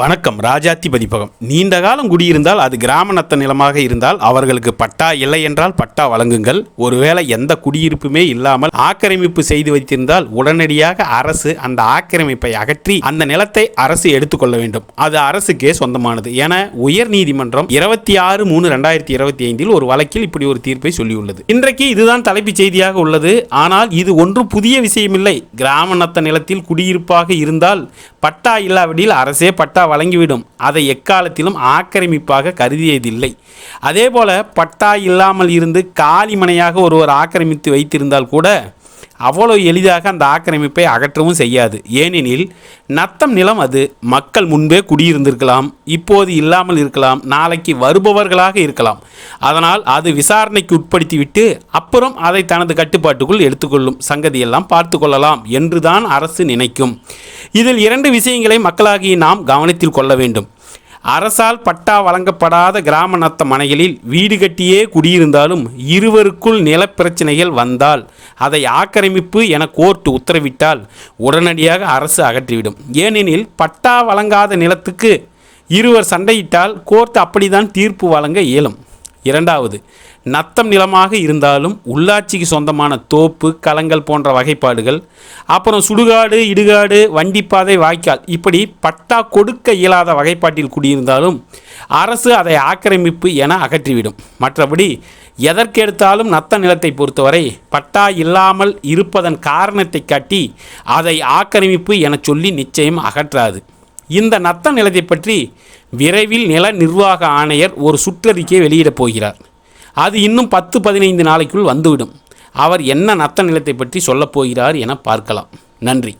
வணக்கம் ராஜாத்தி பதிப்பகம் நீண்ட காலம் குடியிருந்தால் அது கிராம நத்த நிலமாக இருந்தால் அவர்களுக்கு பட்டா இல்லை என்றால் பட்டா வழங்குங்கள். ஒருவேளை எந்த குடியிருப்புமே இல்லாமல் ஆக்கிரமிப்பு செய்து வைத்திருந்தால் உடனடியாக அரசு அந்த ஆக்கிரமிப்பை அகற்றி அந்த நிலத்தை அரசு எடுத்துக்கொள்ள வேண்டும். அது அரசுக்கே சொந்தமானது. என உயர் நீதிமன்றம் இருபத்தி ஆறு மூணு ரெண்டாயிரத்தி இருபத்தி ஐந்தில் ஒரு வழக்கில் இப்படி ஒரு தீர்ப்பை சொல்லியுள்ளது. இன்றைக்கு இதுதான் தலைப்புச் செய்தியாக உள்ளது. ஆனால் இது ஒன்றும் புதிய விஷயமில்லை. கிராம நத்த நிலத்தில் குடியிருப்பாக இருந்தால் பட்டா இல்லாவிடில் அரசே பட்டா வழங்கிவிடும். அதை எக்காலத்திலும் ஆக்கிரமிப்பாக கருதியதில்லை. அதேபோல பட்டா இல்லாமல் இருந்து காலிமனையாக ஒருவர் ஆக்கிரமித்து வைத்திருந்தால் கூட அவ்வளோ எளிதாக அந்த ஆக்கிரமிப்பை அகற்றவும் செய்யாது. ஏனெனில் நத்தம் நிலம் அது. மக்கள் முன்பே குடியிருந்திருக்கலாம் இப்போது இல்லாமல் இருக்கலாம் நாளைக்கு வருபவர்களாக இருக்கலாம். அதனால் அது விசாரணைக்கு உட்படுத்திவிட்டு அப்புறம் அதை தனது கட்டுப்பாட்டுக்குள் எடுத்துக்கொள்ளும் சங்கதியெல்லாம் பார்த்து கொள்ளலாம் என்றுதான் அரசு நினைக்கும். இதில் இரண்டு விஷயங்களை மக்களாகிய நாம் கவனத்தில் கொள்ள வேண்டும். அரசால் பட்டா வழங்கப்படாத கிராம நத்த மனைகளில் வீடு கட்டியே குடியிருந்தாலும் இருவருக்குள் நிலப்பிரச்சனைகள் வந்தால் அதை ஆக்கிரமிப்பு என கோர்ட் உத்தரவிட்டால் உடனடியாக அரசு அகற்றிவிடும். ஏனெனில் பட்டா வழங்காத நிலத்துக்கு இருவர் சண்டையிட்டால் கோர்ட் அப்படிதான் தீர்ப்பு வழங்க இயலும். இரண்டாவது நத்தம் நிலமாக இருந்தாலும் உள்ளாட்சிக்கு சொந்தமான தோப்பு களங்கள் போன்ற வகைப்பாடுகள் அப்புறம் சுடுகாடு இடுகாடு வண்டிப்பாதை வாய்க்கால் இப்படி பட்டா கொடுக்க இயலாத வகைப்பாட்டில் குடியிருந்தாலும் அரசு அதை ஆக்கிரமிப்பு என அகற்றிவிடும். மற்றபடி எதற்கெடுத்தாலும் நத்த நிலத்தை பொறுத்தவரை பட்டா இல்லாமல் இருப்பதன் காரணத்தை காட்டி அதை ஆக்கிரமிப்பு என சொல்லி நிச்சயம் அகற்றாது. இந்த நத்த நிலத்தை பற்றி விரைவில் நில நிர்வாக ஆணையர் ஒரு சுற்றறிக்கை வெளியிடப் போகிறார். அது இன்னும் பத்து பதினைந்து நாளைக்குள் வந்துவிடும். அவர் என்ன நத்த நிலத்தை பற்றி சொல்லப் போகிறார் என பார்க்கலாம். நன்றி.